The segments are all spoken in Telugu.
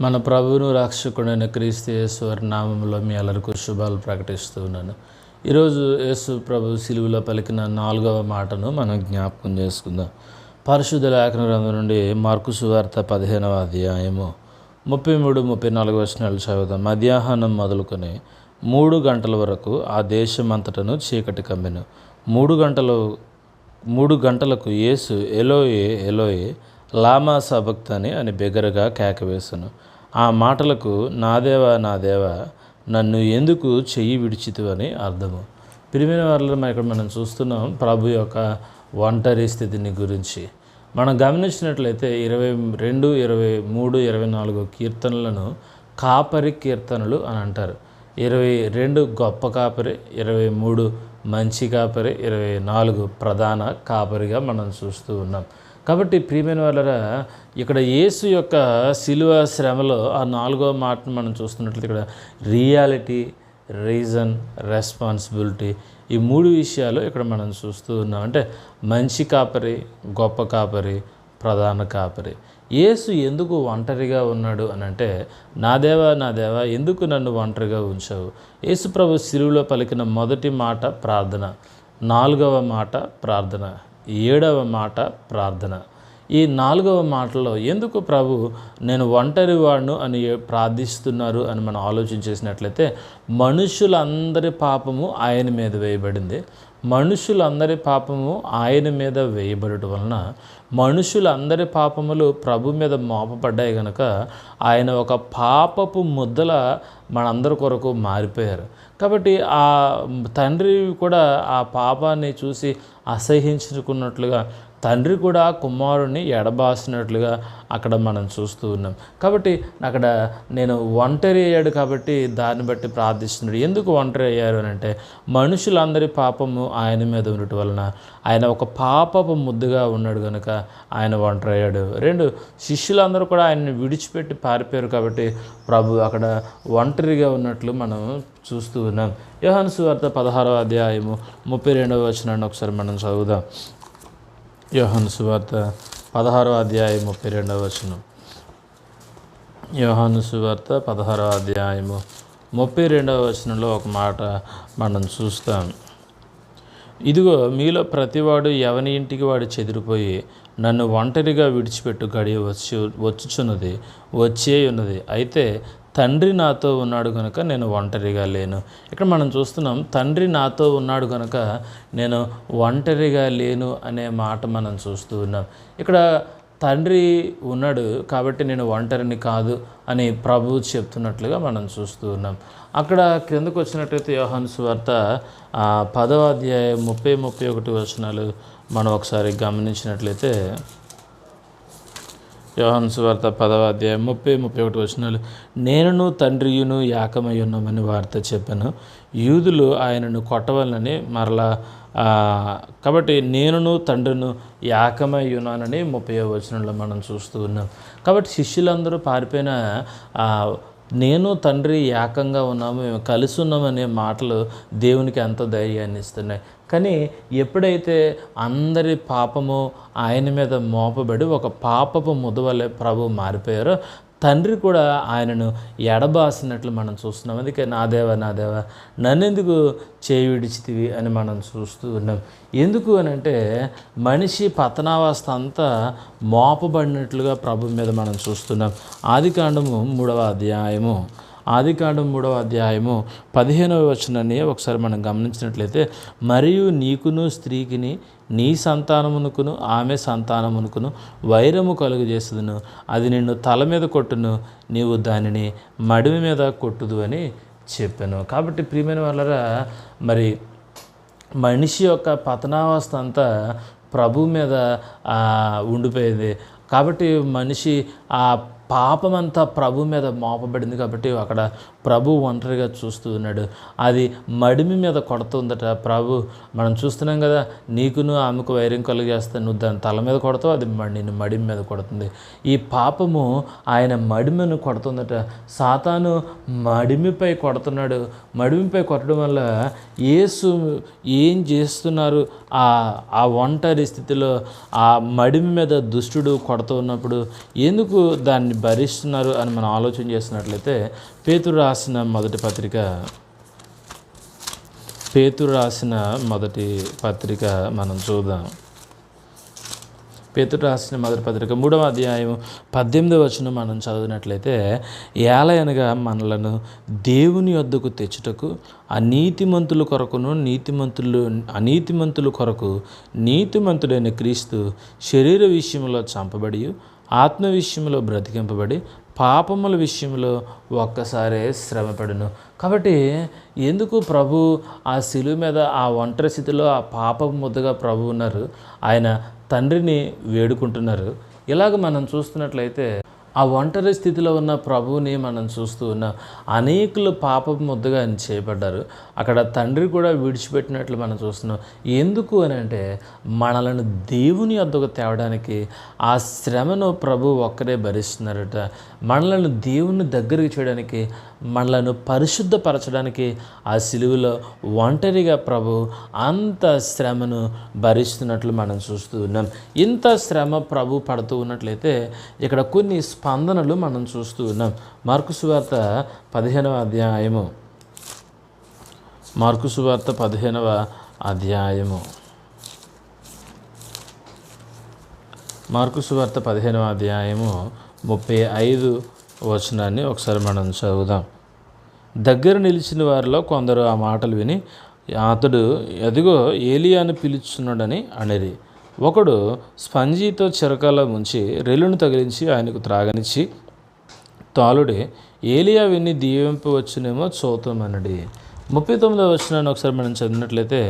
మన ప్రభువును రక్షకుడైన క్రీస్తు యేసు వారి నామంలో మీ అల్లరికి శుభాలు ప్రకటిస్తూ ఉన్నాను. ఈరోజు యేసు ప్రభు సిలువులో పలికిన నాలుగవ మాటను మనం జ్ఞాపకం చేసుకుందాం. పరిశుద్ధ లేఖన గ్రంథం నుండి మార్కు సువార్త పదిహేనవ అధ్యాయము ముప్పై మూడు ముప్పై నాలుగు వచనాలు చదువుతాం మధ్యాహ్నం మొదలుకొని మూడు గంటల వరకు ఆ దేశమంతటను చీకటి కమ్మెను. మూడు గంటలు మూడు గంటలకు యేసు ఎలోయే ఎలోయే లామా సబక్తని అని బిగరగా కేకవేశాను ఆ మాటలకు నా దేవా నా దేవా నన్ను ఎందుకు చెయ్యి విడిచితు అని అర్థము. పిరిమిన వారిలో ఇక్కడ మనం చూస్తున్నాం ప్రభు యొక్క ఒంటరి స్థితిని గురించి. మనం గమనించినట్లయితే ఇరవై రెండు ఇరవై మూడు ఇరవై నాలుగు కీర్తనలను కాపరి కీర్తనలు అని అంటారు. ఇరవై రెండు గొప్ప కాపరి ఇరవై మూడు మంచి కాపరి ఇరవై నాలుగు ప్రధాన కాపరిగా మనం చూస్తూ ఉన్నాం. కాబట్టి ప్రియమైన వాళ్ళరా ఇక్కడ యేసు యొక్క శిలువ శ్రమలో ఆ నాలుగో మాటను మనం చూస్తున్నట్లయితే ఇక్కడ రియాలిటీ రీజన్ రెస్పాన్సిబిలిటీ ఈ మూడు విషయాలు ఇక్కడ మనం చూస్తూ ఉన్నాం. అంటే మంచి కాపరి గొప్ప కాపరి ప్రధాన కాపరి. యేసు ఎందుకు ఒంటరిగా ఉన్నాడు అని అంటే నా దేవా నా దేవా ఎందుకు నన్ను ఒంటరిగా ఉంచావు? యేసు ప్రభు సిలువులో పలికిన మొదటి మాట ప్రార్థన నాలుగవ మాట ప్రార్థన. ఏడవ మాట ప్రార్థన. ఈ నాలుగవ మాటలో ఎందుకు ప్రభు నేను ఒంటరి వాడును అని ప్రార్థిస్తున్నారు అని మనం ఆలోచన చేసినట్లయితే మనుషులందరి పాపము ఆయన మీద వేయబడింది. మనుషులందరి పాపము ఆయన మీద వేయబడటం వలన మనుషులందరి పాపములు ప్రభు మీద మోపబడ్డాయి కనుక ఆయన ఒక పాపపు ముద్దల మనందరి కొరకు మారిపోయారు. కాబట్టి ఆ తండ్రి కూడా ఆ పాపాన్ని చూసి అసహించుకున్నట్లుగా తండ్రి కూడా కుమారుణ్ణి ఎడబాసినట్లుగా అక్కడ మనం చూస్తూ ఉన్నాం. కాబట్టి అక్కడ నేను ఒంటరి అయ్యాడు కాబట్టి దాన్ని బట్టి ప్రార్థిస్తున్నాడు. ఎందుకు ఒంటరి అయ్యారు అని అంటే మనుషులందరి పాపము ఆయన మీద ఉండటం వలన ఆయన ఒక పాపపు ముద్దుగా ఉన్నాడు కనుక ఆయన ఒంటరి అయ్యాడు. రెండు శిష్యులందరూ కూడా ఆయన్ని విడిచిపెట్టి పారిపోయారు కాబట్టి ప్రభు అక్కడ ఒంటరిగా ఉన్నట్లు మనం చూస్తూ ఉన్నాం. యోహాను సువార్త పదహారవ అధ్యాయము ముప్పై రెండవ వచనాన్ని ఒకసారి మనం చదువుదాం. యోహాను సువార్త పదహారవ అధ్యాయం ముప్పై రెండవ వచనం. యోహాను సువార్త పదహారవ అధ్యాయము ముప్పై రెండవ వచనంలో ఒక మాట మనం చూస్తాం. ఇదిగో మీలో ప్రతివాడు ఎవని ఇంటికి వాడు చెదిరిపోయి నన్ను ఒంటరిగా విడిచిపెట్టు గడియ వచ్చి వచ్చుచున్నది వచ్చే ఉన్నది అయితే తండ్రి నాతో ఉన్నాడు కనుక నేను ఒంటరిగా లేను. ఇక్కడ మనం చూస్తున్నాం తండ్రి నాతో ఉన్నాడు కనుక నేను ఒంటరిగా లేను అనే మాట మనం చూస్తూ ఉన్నాం. ఇక్కడ తండ్రి ఉన్నాడు కాబట్టి నేను ఒంటరిని కాదు అని ప్రభువు చెప్తున్నట్లుగా మనం చూస్తూ ఉన్నాం. అక్కడ క్రిందకు వచ్చినట్లయితే యోహాను సువార్త పదవ అధ్యాయం ముప్పై ముప్పై ఒకటి వచనాలు మనం ఒకసారి గమనించినట్లయితే యోహన్ సువార్త పదవ అధ్యాయం ముప్పై ముప్పై ఒకటి వచనాలు. నేనును తండ్రియును యాకమై ఉన్నామని వార్త చెప్పాను. యూదులు ఆయనను కొట్టవాలని మరలా కాబట్టి నేనును తండ్రిను యాకమై ఉన్నానని ముప్పై వచనంలో మనం చూస్తూ ఉన్నాం. కాబట్టి శిష్యులందరూ పారిపోయిన నేను తండ్రి ఏకంగా ఉన్నాము మేము కలిసి ఉన్నామనే మాటలు దేవునికి ఎంతో ధైర్యాన్ని ఇస్తున్నాయి. కానీ ఎప్పుడైతే అందరి పాపము ఆయన మీద మోపబడి ఒక పాపపు ముదవలే ప్రభు మారిపోయారో తండ్రి కూడా ఆయనను ఎడబాసినట్లు మనం చూస్తున్నాం. అందుకే నా దేవ నా దేవ నన్నెందుకు చేయి విడిచితివి అని మనం చూస్తూ ఉన్నాం. ఎందుకు అని అంటే మనిషి పతనావస్థ అంతా మోపబడినట్లుగా ప్రభు మీద మనం చూస్తున్నాం. ఆది కాండము మూడవ అధ్యాయము. ఆదికాండం మూడవ అధ్యాయము పదిహేనవ వచనాన్ని ఒకసారి మనం గమనించినట్లయితే మరియు నీకును స్త్రీకిని నీ సంతానమునకును ఆమె సంతానమునకును వైరము కలుగు అది నిన్ను తల మీద కొట్టును నీవు దానిని మడిమి మీద కొట్టుదు అని చెప్పాను. కాబట్టి ప్రియమైన వాళ్ళరా మరి మనిషి యొక్క పతనావస్థ అంతా ప్రభు మీద ఉండిపోయేది. కాబట్టి మనిషి ఆ పాపమంతా ప్రభు మీద మోపబడింది కాబట్టి అక్కడ ప్రభు ఒంటరిగా చూస్తూ ఉన్నాడు. అది మడిమి మీద కొడుతుందట. ప్రభు మనం చూస్తున్నాం కదా నీకును ఆమెకు వైరం కలిగేస్తే నువ్వు దాని తల మీద కొడతావు అది నిన్ను మడిమి మీద కొడుతుంది. ఈ పాపము ఆయన మడిమను కొడుతుందట. సాతాను మడిమిపై కొడుతున్నాడు. మడిమిపై కొట్టడం వల్ల యేసు ఏం చేస్తున్నారు? ఆ ఆ ఒంటరి స్థితిలో ఆ మడిమి మీద దుష్టుడు కొడుతూ ఉన్నప్పుడు ఎందుకు దాన్ని భరిస్తున్నారు అని మనం ఆలోచన చేసినట్లయితే పేతురు రాసిన మొదటి పత్రిక పేతురు రాసిన మొదటి పత్రిక మనం చూద్దాం. పేతురు రాసిన మొదటి పత్రిక మూడవ అధ్యాయం పద్దెనిమిది వచ్చిన మనం చదివినట్లయితే ఏలయనగా మనలను దేవుని వద్దకు తెచ్చుటకు అనీతిమంతుల కొరకును నీతిమంతులు అనీతిమంతుల కొరకు నీతిమంతుడైన క్రీస్తు శరీర విషయంలో చంపబడి ఆత్మ విషయంలో బ్రతికింపబడి పాపముల విషయంలో ఒక్కసారే శ్రమపడును. కాబట్టి ఎందుకు ప్రభు ఆ శిలువు మీద ఆ ఒంటరి స్థితిలో ఆ పాప ముద్దగా ప్రభు ఉన్నారు? ఆయన తండ్రిని వేడుకుంటున్నారు. ఇలాగ మనం చూస్తున్నట్లయితే ఆ ఒంటరి స్థితిలో ఉన్న ప్రభువుని మనం చూస్తూ ఉన్నాం అనేకులు పాప ముద్దగా ఆయన చేయబడ్డారు. అక్కడ తండ్రి కూడా విడిచిపెట్టినట్లు మనం చూస్తున్నాం. ఎందుకు అని అంటే మనలను దేవుని వద్దకు తేవడానికి ఆ శ్రమను ప్రభు ఒక్కరే భరిస్తున్నారట. మనలను దేవుని దగ్గరికి చేయడానికి మనలను పరిశుద్ధపరచడానికి ఆ సిలువలో ఒంటరిగా ప్రభు అంత శ్రమను భరిస్తున్నట్లు మనం చూస్తూ ఉన్నాం. ఇంత శ్రమ ప్రభు పడుతూ ఉన్నట్లయితే ఇక్కడ కొన్ని స్పందనలు మనం చూస్తూ ఉన్నాం. మార్కు సువార్త పదిహేనవ అధ్యాయము. మార్కు సువార్త పదిహేనవ అధ్యాయము. మార్కు సువార్త పదిహేనవ అధ్యాయము ముప్పై ఐదు వచనాన్ని ఒకసారి మనం చదువుదాం. దగ్గర నిలిచిన వారిలో కొందరు ఆ మాటలు విని అతడు ఎదుగో ఏలియాను పిలుచున్నాడని అనేది ఒకడు స్పంజీతో చిరకాల ముంచి రెల్లును తగిలించి ఆయనకు త్రాగనిచ్చి తాలుడే ఏలియా విని దీవింపవచ్చునేమో చూద్దామనడి ముప్పై తొమ్మిదో వచ్చినాన్ని ఒకసారి మనం చదివినట్లయితే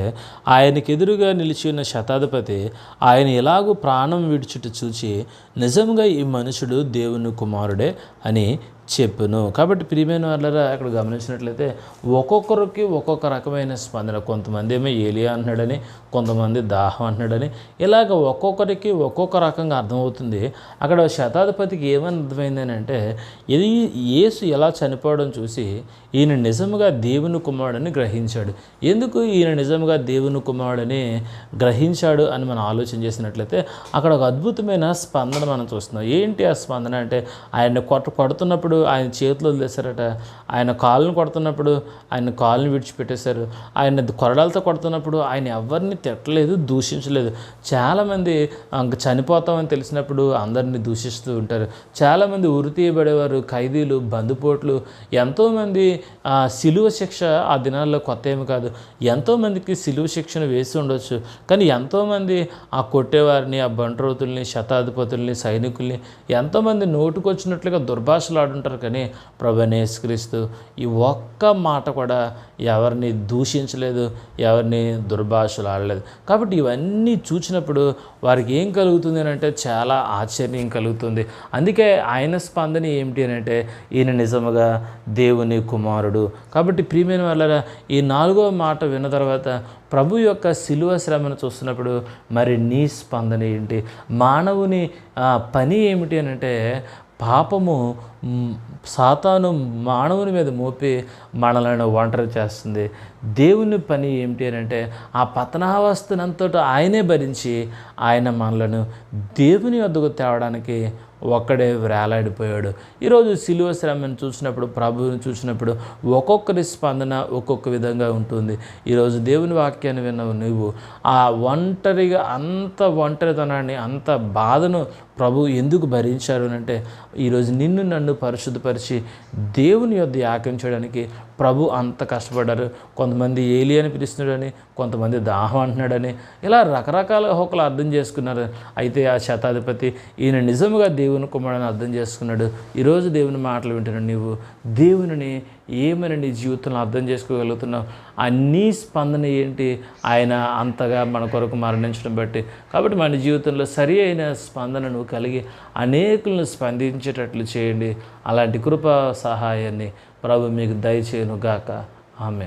ఆయనకెదురుగా నిలిచి ఉన్న శతాధిపతి ఆయన ఎలాగూ ప్రాణం విడిచుట చూచి నిజంగా ఈ మనుషుడు దేవుని కుమారుడే అని చెప్పును. కాబట్టి ప్రియమైన వాళ్ళరా అక్కడ గమనించినట్లయితే ఒక్కొక్కరికి ఒక్కొక్క రకమైన స్పందన. కొంతమంది ఏమో ఏలియా అంటున్నాడని కొంతమంది దాహం అంటున్నాడని. ఇలాగ ఒక్కొక్కరికి ఒక్కొక్క రకంగా అర్థమవుతుంది. అక్కడ శతాధిపతికి ఏమని అర్థమైందని అంటే ఇది యేసు ఎలా చనిపోవడం చూసి ఈయన నిజముగా దేవుని కుమారుడని గ్రహించాడు. ఎందుకు ఈయన నిజముగా దేవుని కుమారుడని గ్రహించాడు అని మనం ఆలోచన చేసినట్లయితే అక్కడ ఒక అద్భుతమైన స్పందన మనం చూస్తున్నాం. ఏంటి ఆ స్పందన అంటే ఆయన కొట్ట కొడుతున్నప్పుడు ఆయన చేతులు వదిలేశారట. ఆయన కాళ్ళను కొడుతున్నప్పుడు ఆయన కాళ్ళని విడిచిపెట్టేశారు. ఆయన కొరడాలతో కొడుతున్నప్పుడు ఆయన ఎవరిని తిట్టలేదు దూషించలేదు. చాలామంది చనిపోతామని తెలిసినప్పుడు అందరినీ దూషిస్తూ ఉంటారు. చాలామంది ఉరి తీయబడేవారు ఖైదీలు బందుపోట్లు ఎంతోమంది ఆ సిలువ శిక్ష ఆ దినాల్లో కొత్త ఏమి కాదు. ఎంతోమందికి సిలువ శిక్షను వేసి ఉండొచ్చు. కానీ ఎంతోమంది ఆ కొట్టేవారిని ఆ బంట్రోతుల్ని శతాధిపతుల్ని సైనికుల్ని ఎంతోమంది నోటుకొచ్చినట్లుగా దుర్భాషలు ఆడుంటారు కానీ ప్రభనేస్క్రీస్తు ఈ ఒక్క మాట కూడా ఎవరిని దూషించలేదు ఎవరిని దుర్భాషలు ఆడలేదు. కాబట్టి ఇవన్నీ చూసినప్పుడు వారికి ఏం కలుగుతుంది అని అంటే చాలా ఆశ్చర్యం కలుగుతుంది. అందుకే ఆయన స్పందన ఏమిటి అని అంటే ఈయన నిజముగా దేవుని కుమారుడు. కాబట్టి ప్రియమైన వాళ్ళ ఈ నాలుగవ మాట విన్న తర్వాత ప్రభు యొక్క శిలువ శ్రమను చూస్తున్నప్పుడు మరి నీ స్పందన ఏంటి? మానవుని పని ఏమిటి అని అంటే పాపము సాతాను మానవుని మీద మోపి మనలను ఒంటరి చేస్తుంది. దేవుని పని ఏమిటి అని అంటే ఆ పతనావస్థనంతట ఆయనే భరించి ఆయన మనలను దేవుని వద్దకు తేవడానికి ఒక్కడే వేలాడిపోయాడు ఈరోజు సిలువ శ్రమను చూసినప్పుడు ప్రభువుని చూసినప్పుడు ఒక్కొక్కరి స్పందన ఒక్కొక్క విధంగా ఉంటుంది. ఈరోజు దేవుని వాక్యాన్ని విన్నావు నువ్వు. ఆ ఒంటరిగా అంత ఒంటరితనాన్ని అంత బాధను ప్రభు ఎందుకు భరించారు అని అంటే ఈరోజు నిన్ను నన్ను పరిశుద్ధపరిచి దేవుని యొద్ యాగం చేయడానికి ప్రభు అంత కష్టపడ్డారు. కొంతమంది ఏలి అని పిలుస్తున్నాడని కొంతమంది దాహం అంటున్నాడని ఇలా రకరకాల హోకలు అర్థం చేసుకున్నారు. అయితే ఆ శతాధిపతి ఈయన నిజముగా దేవుని కుమారుని అర్థం చేసుకున్నాడు. ఈరోజు దేవుని మాటలు వింటున్నాడు నీవు దేవునిని ఏమైనా నీ జీవితంలో అర్థం చేసుకోగలుగుతున్నావు అన్నీ స్పందన ఏంటి? ఆయన అంతగా మన కొరకు మరణించడం బట్టి. కాబట్టి మన జీవితంలో సరి అయిన స్పందనను కలిగి అనేకులను స్పందించేటట్లు చేయండి. అలాంటి కృప సహాయాన్ని ప్రభు మీకు దయచేయను గాక ఆమె